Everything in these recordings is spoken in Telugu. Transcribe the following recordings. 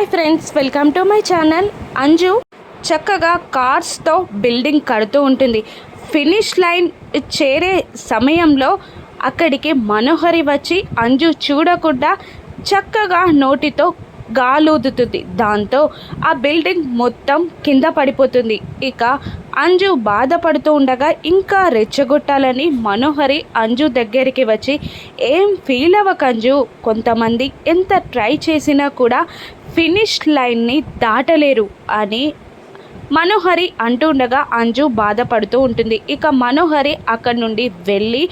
Hi friends welcome to my channel Anju చక్కగా కార్స్తో బిల్డింగ్ కడుతూ ఉంటుంది. ఫినిష్ లైన్ చేరే సమయంలో అక్కడికి మనోహరి వచ్చి అంజు చూడకుండా చక్కగా నోటితో గాలూదుతుంది. దాంతో ఆ బిల్డింగ్ మొత్తం కింద పడిపోతుంది. ఇక అంజు బాధపడుతూ ఉండగా ఇంకా రెచ్చగొట్టాలని మనోహరి అంజు దగ్గరికి వచ్చి ఏం ఫీల్ అవ్వక అంజు? కొంతమంది ఎంత ట్రై చేసినా కూడా ఫినిష్ లైన్ని దాటలేరు అని మనోహరి అంటుండగా అంజు బాధపడుతూ ఉంటుంది. ఇక మనోహరి అక్కడి నుండి వెళ్ళి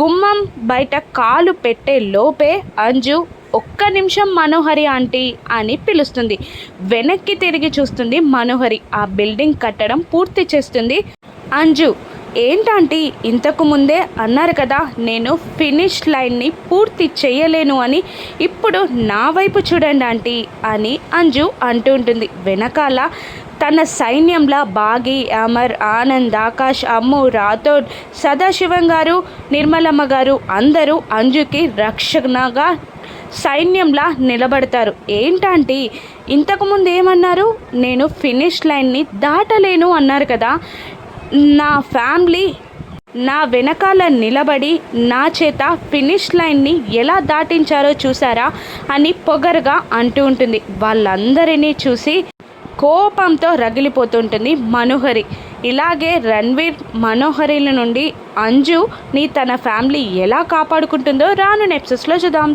గుమ్మం బయట కాలు పెట్టే లోపే అంజు ఒక్క నిమిషం మనోహరి ఆంటీ అని పిలుస్తుంది. వెనక్కి తిరిగి చూస్తుంది మనోహరి. ఆ బిల్డింగ్ కట్టడం పూర్తి చేస్తుంది. అంజు ఏంటంటే ఇంతకు ముందే అన్నారు కదా నేను ఫినిష్ లైన్ని పూర్తి చేయలేను అని. ఇప్పుడు నా వైపు చూడండి ఆంటీ అని అంజు అంటూ ఉంటుంది. వెనకాల తన సైన్యంలా బాగి అమర్ ఆనంద్ ఆకాష్ అమ్ము రాథోడ్ సదాశివం గారు నిర్మలమ్మ గారు అందరూ అంజుకి రక్షణగా సైన్యంలా నిలబడతారు. ఏంటంటే? ఇంతకుముందు ఏమన్నారు? నేను ఫినిష్ లైన్ని దాటలేను అన్నారు కదా. నా ఫ్యామిలీ నా వెనకాల నిలబడి నా చేత ఫినిష్ లైన్ని ఎలా దాటించారో చూసారా అని పొగరుగా అంటూ ఉంటుంది. వాళ్ళందరినీ చూసి కోపంతో రగిలిపోతుంటుంది మనోహరి. ఇలాగే రణ్వీర్ మనోహరిల నుండి అంజుని తన ఫ్యామిలీ ఎలా కాపాడుకుంటుందో రాను నెప్సెస్లో చూద్దాం.